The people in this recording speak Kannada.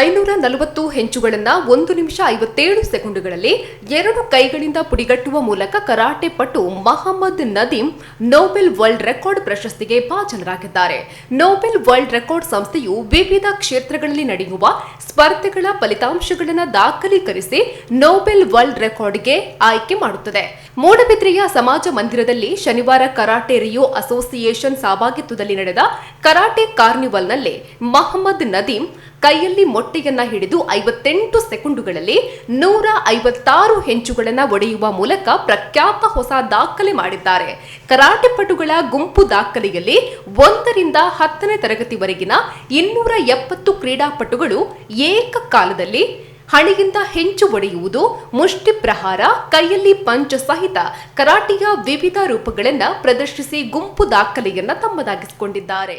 ಐನೂರ ನಲವತ್ತು ಹೆಂಚುಗಳನ್ನು ಒಂದು ನಿಮಿಷ ಐವತ್ತೇಳು ಸೆಕೆಂಡುಗಳಲ್ಲಿ ಎರಡು ಕೈಗಳಿಂದ ಪುಡಿಗಟ್ಟುವ ಮೂಲಕ ಕರಾಟೆ ಪಟು Mohammed Nadeem Nobel world record ಪ್ರಶಸ್ತಿಗೆ ಭಾಜನರಾಗಿದ್ದಾರೆ. ನೋಬೆಲ್ ವರ್ಲ್ಡ್ ರೆಕಾರ್ಡ್ ಸಂಸ್ಥೆಯು ವಿವಿಧ ಕ್ಷೇತ್ರಗಳಲ್ಲಿ ನಡೆಯುವ ಸ್ಪರ್ಧೆಗಳ ಫಲಿತಾಂಶಗಳನ್ನು ದಾಖಲೀಕರಿಸಿ ನೋಬೆಲ್ ವರ್ಲ್ಡ್ ರೆಕಾರ್ಡ್ಗೆ ಆಯ್ಕೆ ಮಾಡುತ್ತದೆ. ಮೂಡಬಿದ್ರೆಯ ಸಮಾಜ ಮಂದಿರದಲ್ಲಿ ಶನಿವಾರ ಕರಾಟೆ ರಿಯೋ ಅಸೋಸಿಯೇಷನ್ ಸಹಭಾಗಿತ್ವದಲ್ಲಿ ನಡೆದ ಕರಾಟೆ ಕಾರ್ನಿವಲ್ನಲ್ಲಿ ಮಹಮ್ಮದ್ ನದೀಂ ಕೈಯಲ್ಲಿ ಮೊಟ್ಟೆಯನ್ನ ಹಿಡಿದು ಐವತ್ತೆಂಟು ಸೆಕೆಂಡುಗಳಲ್ಲಿ ನೂರ ಐವತ್ತಾರು ಹೆಂಚುಗಳನ್ನು ಒಡೆಯುವ ಮೂಲಕ ಪ್ರಖ್ಯಾತ ಹೊಸ ದಾಖಲೆ ಮಾಡಿದ್ದಾರೆ. ಕರಾಟೆ ಪಟುಗಳ ಗುಂಪು ದಾಖಲೆಯಲ್ಲಿ ಒಂದರಿಂದ ಹತ್ತನೇ ತರಗತಿವರೆಗಿನ ಇನ್ನೂರ ಎಪ್ಪತ್ತು ಕ್ರೀಡಾಪಟುಗಳು ಏಕಕಾಲದಲ್ಲಿ ಹಣೆಯಿಂದ ಹೆಂಚು ಒಡೆಯುವುದು, ಮುಷ್ಟಿ ಪ್ರಹಾರ, ಕೈಯಲ್ಲಿ ಪಂಚ ಸಹಿತ ಕರಾಟೆಯ ವಿವಿಧ ರೂಪಗಳನ್ನ ಪ್ರದರ್ಶಿಸಿ ಗುಂಪು ದಾಖಲೆಯನ್ನ ತಮ್ಮದಾಗಿಸಿಕೊಂಡಿದ್ದಾರೆ.